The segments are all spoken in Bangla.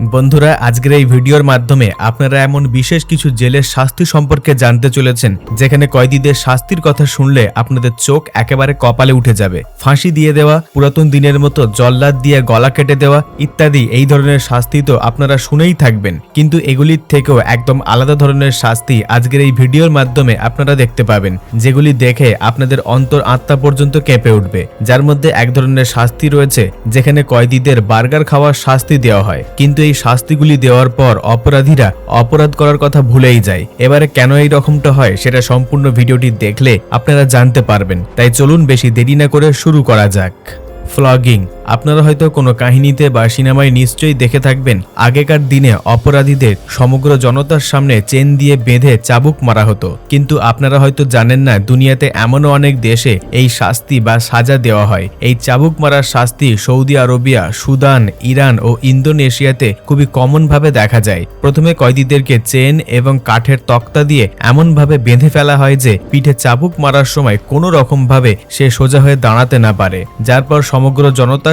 বন্ধুরা, আজকের এই ভিডিওর মাধ্যমে আপনারা এমন বিশেষ কিছু জেলের শাস্তি সম্পর্কে জানতে চলেছেন, যেখানে কয়েদিদের শাস্তির কথা শুনলে আপনাদের চোখ একেবারে কপালে উঠে যাবে। ফাঁসি দিয়ে দেওয়া, পুরাতন দিনের মতো জল্লাদ দিয়ে গলা কেটে দেওয়া ইত্যাদি এই ধরনের শাস্তি তো আপনারা শুনেই থাকবেন। কিন্তু এগুলির থেকেও একদম আলাদা ধরনের শাস্তি আজকের এই ভিডিওর মাধ্যমে আপনারা দেখতে পাবেন, যেগুলি দেখে আপনাদের অন্তর আত্মা পর্যন্ত কেঁপে উঠবে। যার মধ্যে এক ধরনের শাস্তি রয়েছে, যেখানে কয়েদিদের বার্গার খাওয়ার শাস্তি দেওয়া হয়। কিন্তু এই শাস্তিগুলি দেওয়ার পর অপরাধীরা অপরাধ করার কথা ভুলেই যায়। এবারে কেন এই রকমটা হয় সেটা সম্পূর্ণ ভিডিওটি দেখলে আপনারা জানতে পারবেন। তাই চলুন বেশি দেরি না করে শুরু করা যাক। ফ্লগিং আপনারা হয়তো কোনো কাহিনীতে বা সিনেমায় নিশ্চয়ই দেখে থাকবেন, আগেকার দিনে অপরাধীদের সমগ্র জনতার সামনে চেন দিয়ে বেঁধে চাবুক মারা হতো। কিন্তু আপনারা হয়তো জানেন না, দুনিয়াতে এমনও অনেক দেশে এই শাস্তি বা সাজা দেওয়া হয়। এই চাবুক মারার শাস্তি সৌদি আরবিয়া, সুদান, ইরান ও ইন্দোনেশিয়াতে খুবই কমনভাবে দেখা যায়। প্রথমে কয়েদিদেরকে চেন এবং কাঠের তক্তা দিয়ে এমনভাবে বেঁধে ফেলা হয় যে, পিঠে চাবুক মারার সময় কোনো রকম ভাবে সে সোজা হয়ে দাঁড়াতে না পারে। যার পর সমগ্র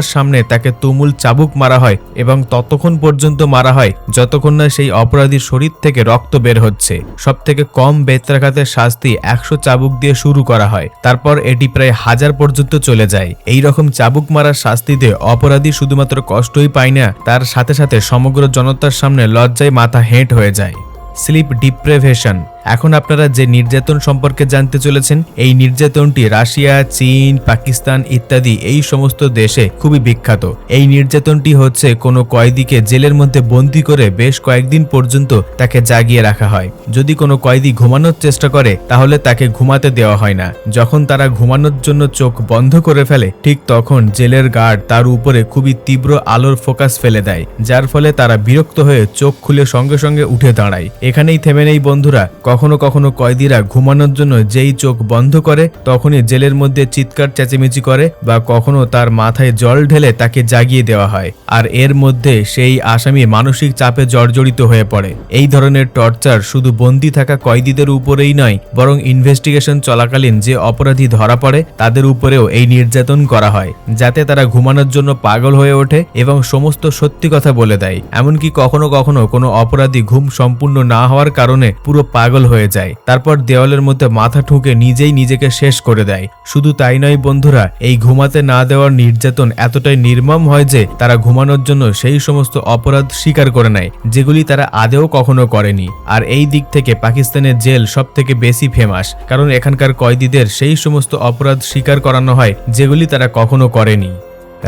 জনতার সামনে তাকে তুমুল চাবুক মারা হয় এবং ততক্ষণ পর্যন্ত মারা হয় যতক্ষণ না সেই অপরাধীর শরীর থেকে রক্ত বের হচ্ছে। সব থেকে কম বেত্রাঘাতের শাস্তি একশো চাবুক দিয়ে শুরু করা হয়। তারপর এটি প্রায় হাজার পর্যন্ত চলে যায়। এই রকম চাবুক মারার শাস্তিতে অপরাধী শুধুমাত্র কষ্টই পায় না, তার সাথে সাথে সমগ্র জনতার সামনে লজ্জায় মাথা হেঁট হয়ে যায়। স্লিপ ডিপ্রেভেশন এখন আপনারা যে নির্যাতন সম্পর্কে জানতে চলেছেন, এই নির্যাতনটি রাশিয়া, চীন, পাকিস্তান ইত্যাদি এই সমস্ত দেশে খুবই বিখ্যাত। এই নির্যাতনটি হচ্ছে কোনো কয়েদিকে জেলের মধ্যে বন্দি করে বেশ কয়েকদিন পর্যন্ত তাকে জাগিয়ে রাখা হয়। যদি কোনো কয়েদি ঘুমানোর চেষ্টা করে, তাহলে তাকে ঘুমাতে দেওয়া হয় না। যখন তারা ঘুমানোর জন্য চোখ বন্ধ করে ফেলে, ঠিক তখন জেলের গার্ড তার উপরে খুবই তীব্র আলোর ফোকাস ফেলে দেয়, যার ফলে তারা বিরক্ত হয়ে চোখ খুলে সঙ্গে সঙ্গে উঠে দাঁড়ায়। এখানেই থেমে নেই বন্ধুরা কখনো কখনো কয়েদিরা ঘুমানোর জন্য যেই চোখ বন্ধ করে, তখনই জেলের মধ্যে চিৎকার, চেঁচেমেচি করে বা কখনো তার মাথায় জল ঢেলে তাকে জাগিয়ে দেওয়া হয়। আর এর মধ্যে সেই আসামি মানসিক চাপে জর্জরিত হয়ে পড়ে। এই ধরনের টর্চার শুধু বন্দি থাকা কয়েদিদের উপরেই নয়, বরং ইনভেস্টিগেশন চলাকালীন যে অপরাধী ধরা পড়ে, তাদের উপরেও এই নির্যাতন করা হয়, যাতে তারা ঘুমানোর জন্য পাগল হয়ে ওঠে এবং সমস্ত সত্যি কথা বলে দেয়। এমনকি কখনো কখনো কোনো অপরাধী ঘুম সম্পূর্ণ না হওয়ার কারণে পুরো পাগল হয়ে যায়। তারপর দেওয়ালের মধ্যে মাথা ঠুকে নিজেই নিজেকে শেষ করে দেয়। শুধু তাই নয় বন্ধুরা, এই ঘুমাতে না দেওয়ার নির্যাতন এতটাই নির্মম হয় যে তারা ঘুমানোর জন্য সেই সমস্ত অপরাধ স্বীকার করে নেয়, যেগুলি তারা আদেও কখনো করেনি। আর এই দিক থেকে পাকিস্তানের জেল সব থেকে বেশি ফেমাস কারণ এখানকার কয়েদিদের সেই সমস্ত অপরাধ স্বীকার করানো হয়, যেগুলি তারা কখনো করেনি।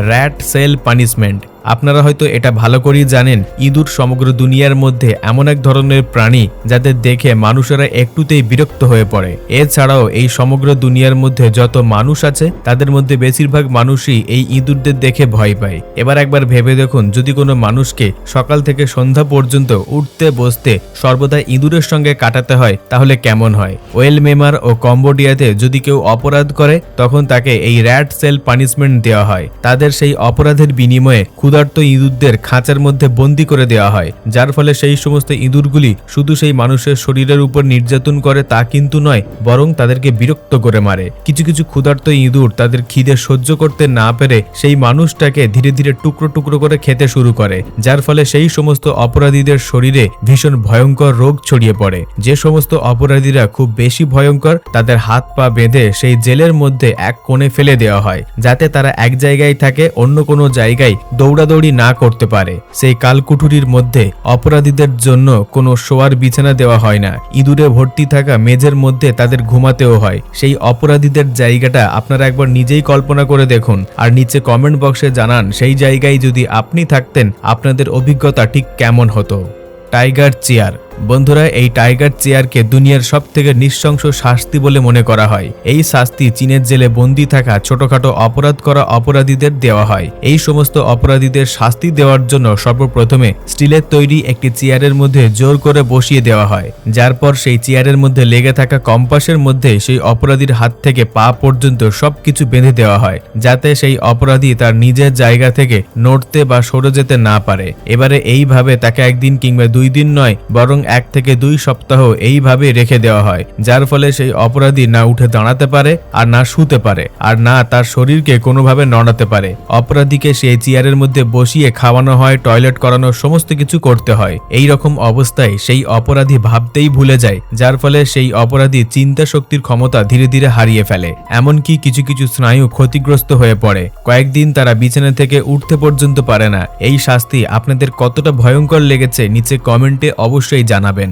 র্যাট সেল পানিশমেন্ট আপনারা হয়তো এটা ভালো করেই জানেন, ইঁদুর সমগ্র দুনিয়ার মধ্যে এমন এক ধরনের প্রাণী যাদের দেখে মানুষেরা একটুতেই বিরক্ত হয়ে পড়ে। এছাড়াও এই সমগ্র দুনিয়ার মধ্যে যত মানুষ আছে, তাদের মধ্যে বেশিরভাগ মানুষই এই ইঁদুরদের দেখে ভয় পায়। এবার একবার ভেবে দেখুন, যদি কোনো মানুষকে সকাল থেকে সন্ধ্যা পর্যন্ত উঠতে বসতে সর্বদা ইঁদুরের সঙ্গে কাটাতে হয়, তাহলে কেমন হয়? ওয়েল মেমার ও কম্বোডিয়াতে যদি কেউ অপরাধ করে, তখন তাকে এই র্যাট সেল পানিশমেন্ট দেওয়া হয়। তাদের সেই অপরাধের বিনিময়ে ক্ষুধার্ত ইঁদুরদের খাঁচার মধ্যে বন্দি করে দেওয়া হয়, যার ফলে সেই সমস্ত ইঁদুরগুলি শুধু সেই মানুষের শরীরের উপর নির্যাতন করে তা কিন্তু নয়, বরং তাদেরকে বিরক্ত করে মারে। কিছু কিছু ক্ষুধার্ত ইঁদুর তাদের খিদে সহ্য করতে না পেরে সেই মানুষটাকে ধীরে ধীরে টুকরো টুকরো করে খেতে শুরু করে, যার ফলে সেই সমস্ত অপরাধীদের শরীরে ভীষণ ভয়ঙ্কর রোগ ছড়িয়ে পড়ে। যে সমস্ত অপরাধীরা খুব বেশি ভয়ঙ্কর, তাদের হাত পা বেঁধে সেই জেলের মধ্যে এক কোণে ফেলে দেওয়া হয়, যাতে তারা এক জায়গায় থাকে, অন্য কোনো জায়গায় দৌড়াদৌড়ি না করতে পারে। সেই কালকুঠুরির মধ্যে অপরাধীদের জন্য কোনো শোয়ার বিছানা দেওয়া হয় না। ইঁদুরে ভর্তি থাকা মেঝের মধ্যে তাদের ঘুমাতেও হয়। সেই অপরাধীদের জায়গাটা আপনারা একবার নিজেই কল্পনা করে দেখুন। আর নিচে কমেন্ট বক্সে জানান, সেই জায়গায় যদি আপনি থাকতেন, আপনাদের অভিজ্ঞতা ঠিক কেমন হতো? Tiger chair. বন্ধুরা, এই টাইগার চেয়ারকে দুনিয়ার সব থেকে নৃশংস শাস্তি বলে মনে করা হয়। এই শাস্তি চীনের জেলে বন্দি থাকা ছোটখাটো অপরাধ করা অপরাধীদের দেওয়া হয়। এই সমস্ত অপরাধীদের শাস্তি দেওয়ার জন্য সর্বপ্রথমে স্টিলের তৈরি একটি চেয়ারের মধ্যে জোর করে বসিয়ে দেওয়া হয়। যার পর সেই চেয়ারের মধ্যে লেগে থাকা কম্পাসের মধ্যে সেই অপরাধীর হাত থেকে পা পর্যন্ত সবকিছু বেঁধে দেওয়া হয়, যাতে সেই অপরাধী তার নিজের জায়গা থেকে নড়তে বা সরে যেতে না পারে। এবারে এইভাবে তাকে একদিন কিংবা দুই দিন নয়, বরং এক থেকে দুই সপ্তাহ এইভাবে রেখে দেওয়া হয়, যার ফলে সেই অপরাধী না উঠে দাঁড়াতে পারে আর না শুতে পারে আর না তার শরীরকে কোনোভাবে নড়াতে পারে। অপরাধীকে সেই চেয়ারের মধ্যে বসিয়ে খাওয়ানো হয়, টয়লেট করানো, সমস্ত কিছু করতে হয়। এই রকম অবস্থায় সেই অপরাধী ভাবতেই ভুলে যায়, যার ফলে সেই অপরাধী চিন্তা শক্তির ক্ষমতা ধীরে ধীরে হারিয়ে ফেলে। এমনকি কিছু কিছু স্নায়ু ক্ষতিগ্রস্ত হয়ে পড়ে। কয়েকদিন তারা বিছানা থেকে উঠতে পর্যন্ত পারে না। এই শাস্তি আপনাদের কতটা ভয়ঙ্কর লেগেছে, নিচে কমেন্টে অবশ্যই জানাবেন।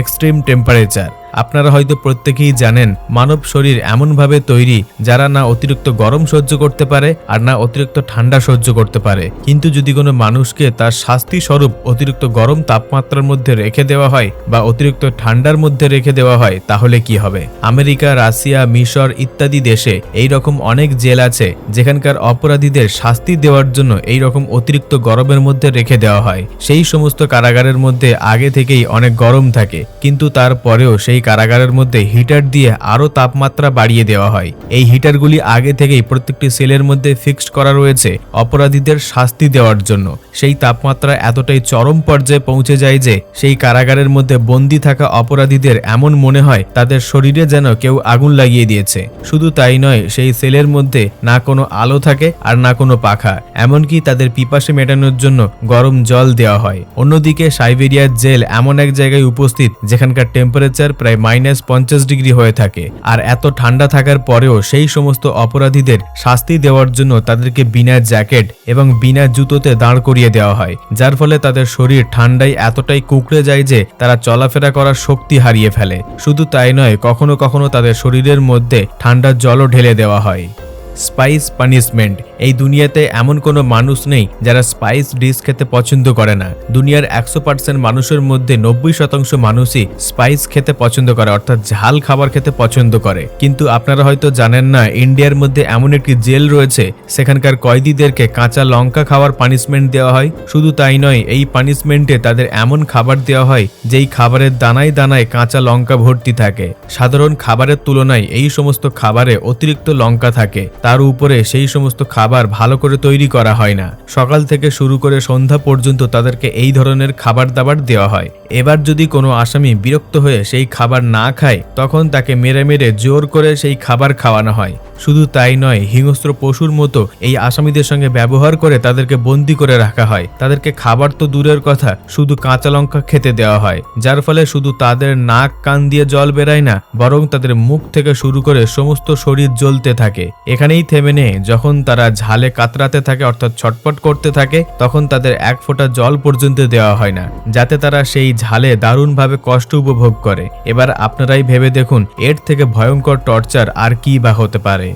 এক্সট্রিম টেম্পারেচার আপনারা হয়তো প্রত্যেকেই জানেন, মানব শরীর এমনভাবে তৈরি যারা না অতিরিক্ত গরম সহ্য করতে পারে আর না অতিরিক্ত ঠান্ডা সহ্য করতে পারে। কিন্তু যদি কোনো মানুষকে তার শাস্তি স্বরূপ অতিরিক্ত গরম তাপমাত্রার মধ্যে রেখে দেওয়া হয় বা অতিরিক্ত ঠান্ডার মধ্যে রেখে দেওয়া হয়, তাহলে কি হবে? আমেরিকা, রাশিয়া, মিশর ইত্যাদি দেশে এই রকম অনেক জেল আছে যেখানকার অপরাধীদের শাস্তি দেওয়ার জন্য এই রকম অতিরিক্ত গরমের মধ্যে রেখে দেওয়া হয়। সেই সমস্ত কারাগারের মধ্যে আগে থেকেই অনেক গরম থাকে, কিন্তু তারপরেও সেই কারাগারের মধ্যে হিটার দিয়ে আরও তাপমাত্রা বাড়িয়ে দেওয়া হয়। এই হিটারগুলি আগে থেকেই প্রত্যেকটি সেলের মধ্যে ফিক্সড করা রয়েছে অপরাধীদের শাস্তি দেওয়ার জন্য। সেই তাপমাত্রা এতটাই চরম পর্যায়ে পৌঁছে যায় যে সেই কারাগারের মধ্যে বন্দি থাকা অপরাধীদের এমন মনে হয় তাদের শরীরে যেন কেউ আগুন লাগিয়ে দিয়েছে। শুধু তাই নয়, সেই সেলের মধ্যে না কোনো আলো থাকে আর না কোনো পাখা, এমনকি তাদের পিপাসে মেটানোর জন্য গরম জল দেওয়া হয়। অন্যদিকে সাইবেরিয়ার জেল এমন এক জায়গায় উপস্থিত যেখানকার টেম্পারেচার প্রায় মাইনাস পঞ্চাশ ডিগ্রি হয়ে থাকে। আর এত ঠান্ডা থাকার পরেও সেই সমস্ত অপরাধীদের শাস্তি দেওয়ার জন্য তাদেরকে বিনা জ্যাকেট এবং বিনা জুতোতে দাঁড় করিয়ে দেওয়া হয়, যার ফলে তাদের শরীর ঠান্ডায় এতটাই কুকড়ে যায় যে তারা চলাফেরা করার শক্তি হারিয়ে ফেলে। শুধু তাই নয়, কখনো কখনো তাদের শরীরের মধ্যে ঠান্ডা জলও ঢেলে দেওয়া হয়। স্পাইস পানিশমেন্ট এই দুনিয়াতে এমন কোনো মানুষ নেই যারা স্পাইস ডিশ খেতে পছন্দ করে না। দুনিয়ার একশো পার্সেন্ট মানুষের মধ্যে নব্বই শতাংশ মানুষই স্পাইস খেতে পছন্দ করে, অর্থাৎ ঝাল খাবার খেতে পছন্দ করে। কিন্তু আপনারা হয়তো জানেন না, ইন্ডিয়ার মধ্যে এমন একটি জেল রয়েছে, সেখানকার কয়েদিদেরকে কাঁচা লঙ্কা খাওয়ার পানিশমেন্ট দেওয়া হয়। শুধু তাই নয়, এই পানিশমেন্টে তাদের এমন খাবার দেওয়া হয়, যেই খাবারের দানায় দানায় কাঁচা লঙ্কা ভর্তি থাকে। সাধারণ খাবারের তুলনায় এই সমস্ত খাবারে অতিরিক্ত লঙ্কা থাকে। তার উপরে সেই সমস্ত খাবার ভালো করে তৈরি করা হয় না। সকাল থেকে শুরু করে সন্ধ্যা পর্যন্ত তাদেরকে এই ধরনের খাবার দাবার দেওয়া হয়। এবার যদি কোনো আসামি বিরক্ত হয়ে সেই খাবার না খায়, তখন তাকে মেরে মেরে জোর করে সেই খাবার খাওয়ানো হয়। শুধু তাই নয়, হিংস্র পশুর মতো এই আসামিদের সঙ্গে ব্যবহার করে তাদেরকে বন্দি করে রাখা হয়। তাদেরকে খাবার তো দূরের কথা, শুধু কাঁচা লঙ্কা খেতে দেওয়া হয়, যার ফলে শুধু তাদের নাক, কান দিয়ে জল বেরায় না, বরং তাদের মুখ থেকে শুরু করে সমস্ত শরীর জ্বলতে থাকে। এখানেই থেমে নেই, যখন তারা ঝালে কাতরাতে থাকে অর্থাৎ ছটপট করতে থাকে, তখন তাদের এক ফোঁটা জল পর্যন্ত দেওয়া হয় না, যাতে তারা সেই ঝালে দারুণভাবে কষ্ট উপভোগ করে। এবার আপনারাই ভেবে দেখুন, এর থেকে ভয়ঙ্কর টর্চার আর কি বা হতে পারে।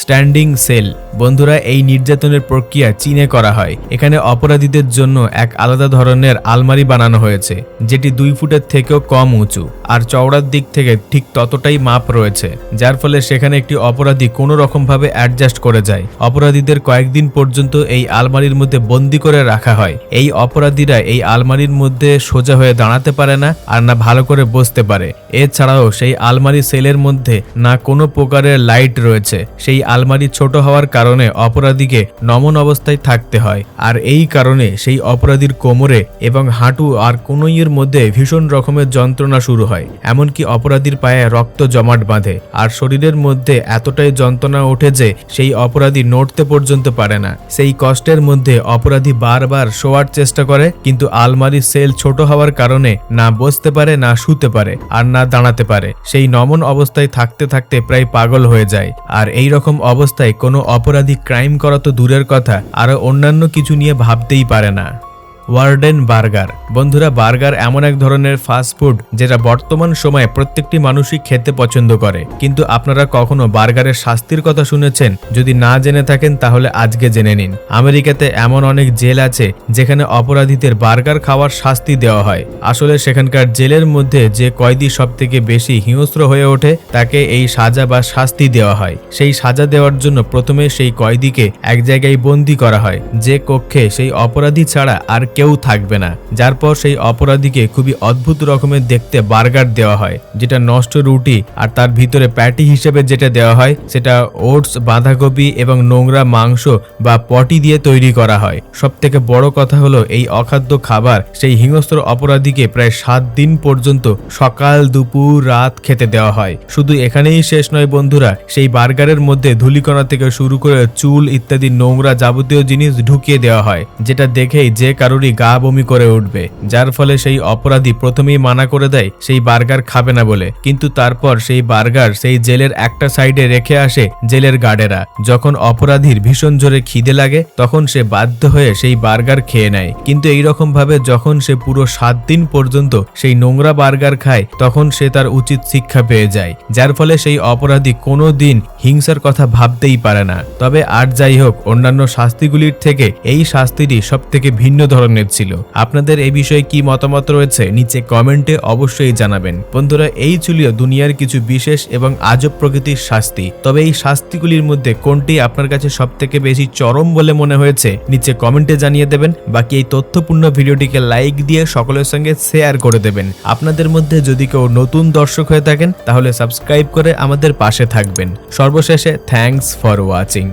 Standing cell. বন্ধুরা, এই নির্যাতনের প্রক্রিয়া চীনে করা হয়। এখানে অপরাধীদের জন্য এক আলাদা ধরনের আলমারি বানানো হয়েছে, যেটি দুই ফুটের থেকেও কম উঁচু, আর চওড়ার দিক থেকে ঠিক ততটাই মাপ রয়েছে, যার ফলে সেখানে একটি অপরাধী কোনো রকমভাবে অ্যাডজাস্ট করে যায়। অপরাধীদের কয়েকদিন পর্যন্ত এই আলমারির মধ্যে বন্দি করে রাখা হয়। এই অপরাধীরা এই আলমারির মধ্যে সোজা হয়ে দাঁড়াতে পারে না, আর না ভালো করে বসতে পারে। এছাড়াও সেই আলমারি সেলের মধ্যে না কোনো প্রকারের লাইট রয়েছে, সেই আলমারি ছোট হওয়ার কারণে অপরাধীকে নমন অবস্থায় থাকতে হয়। আর এই কারণে সেই অপরাধীর কোমরে এবং হাঁটু আর কনুইয়ের মধ্যে ভীষণ রকমের যন্ত্রণা শুরু হয়। এমনকি অপরাধীর পায়ে রক্ত জমাট বাঁধে। আর শরীরের মধ্যে এতটাই যন্ত্রণা ওঠে যে সেই অপরাধী নড়তে পর্যন্ত পারে না। সেই কষ্টের মধ্যে অপরাধী বারবার শোয়ার চেষ্টা করে, কিন্তু আলমারির সেল ছোট হওয়ার কারণে না বসতে পারে, না শুতে পারে, আর না দাঁড়াতে পারে। সেই নমন অবস্থায় থাকতে থাকতে প্রায় পাগল হয়ে যায়। আর এই রকম অবস্থায় কোনো অপরাধী ক্রাইম করা তো দূরের কথা, আরও অন্যান্য কিছু নিয়ে ভাবতেই পারে না। ওয়ার্ডেন বার্গার বন্ধুরা, বার্গার এমন এক ধরনের ফাস্ট ফুড যেটা বর্তমান সময়ে প্রত্যেকটি মানুষই খেতে পছন্দ করে। কিন্তু আপনারা কখনো বার্গারের শাস্তির কথা শুনেছেন? যদি না জেনে থাকেন, তাহলে আজকে জেনে নিন। আমেরিকাতে এমন অনেক জেল আছে যেখানে অপরাধীদের বার্গার খাওয়ার শাস্তি দেওয়া হয়। আসলে সেখানকার জেলের মধ্যে যে কয়েদি সব থেকে বেশি হিংস্র হয়ে ওঠে, তাকে এই সাজা বা শাস্তি দেওয়া হয়। সেই সাজা দেওয়ার জন্য প্রথমে সেই কয়েদিকে এক জায়গায় বন্দি করা হয়। যে কক্ষে সেই অপরাধী ছাড়া আর কেউ থাকবে না, যার পর সেই অপরাধীকে খুবই অদ্ভুত রকমের দেখতে বার্গার দেওয়া হয়, যেটা নষ্ট রুটি আর তার ভিতরে প্যাটি হিসেবে যেটা দেওয়া হয়, সেটা ওটস, বাঁধাকপি এবং নোংরা মাংস বা পটি দিয়ে তৈরি করা হয়। সব থেকে বড় কথা হলো এই অখাদ্য খাবার সেই হিংস্র অপরাধীকে প্রায় সাত দিন পর্যন্ত সকাল, দুপুর, রাত খেতে দেওয়া হয়। শুধু এখানেই শেষ নয় বন্ধুরা, সেই বার্গারের মধ্যে ধুলিকণা থেকে শুরু করে চুল ইত্যাদি নোংরা যাবতীয় জিনিস ঢুকিয়ে দেওয়া হয়, যেটা দেখেই যে কারোরই গা বমি করে উঠবে, যার ফলে সেই অপরাধী প্রথমেই মানা করে দেয়, সেই বার্গার খাবে না বলে। কিন্তু তারপর সেই বার্গার সেই জেলের একটা সাইডে রেখে আসে জেলের গার্ডেরা। যখন অপরাধীর ভীষণ জোরে খিদে লাগে, তখন সে বাধ্য হয়ে সেই বার্গার খেয়ে নেয়। কিন্তু এইরকম ভাবে যখন সে পুরো সাত দিন পর্যন্ত সেই নোংরা বার্গার খায়, তখন সে তার উচিত শিক্ষা পেয়ে যায়। যার ফলে সেই অপরাধী কোনো দিন হিংসার কথা ভাবতেই পারে না। তবে আর যাই হোক, অন্যান্য শাস্তিগুলির থেকে এই শাস্তিটি সব থেকে ভিন্ন ধরনের। ছিল। আপনাদের এই বিষয়ে কি মতামত রয়েছে, নিচে কমেন্টে অবশ্যই জানাবেন। বন্ধুরা, এই ছিল দুনিয়ার কিছু বিশেষ এবং আজব প্রকৃতির শাস্তি। তবে এই শাস্তিগুলির মধ্যে কোনটি আপনার কাছে সব থেকে বেশি চরম বলে মনে হয়েছে, নিচে কমেন্টে জানিয়ে দেবেন। বাকি এই তথ্যপূর্ণ ভিডিওটিকে লাইক দিয়ে সকলের সঙ্গে শেয়ার করে দেবেন। আপনাদের মধ্যে যদি কেউ নতুন দর্শক হয়ে থাকেন, তাহলে সাবস্ক্রাইব করে আমাদের পাশে থাকবেন। সর্বশেষে থ্যাঙ্কস ফর ওয়াচিং।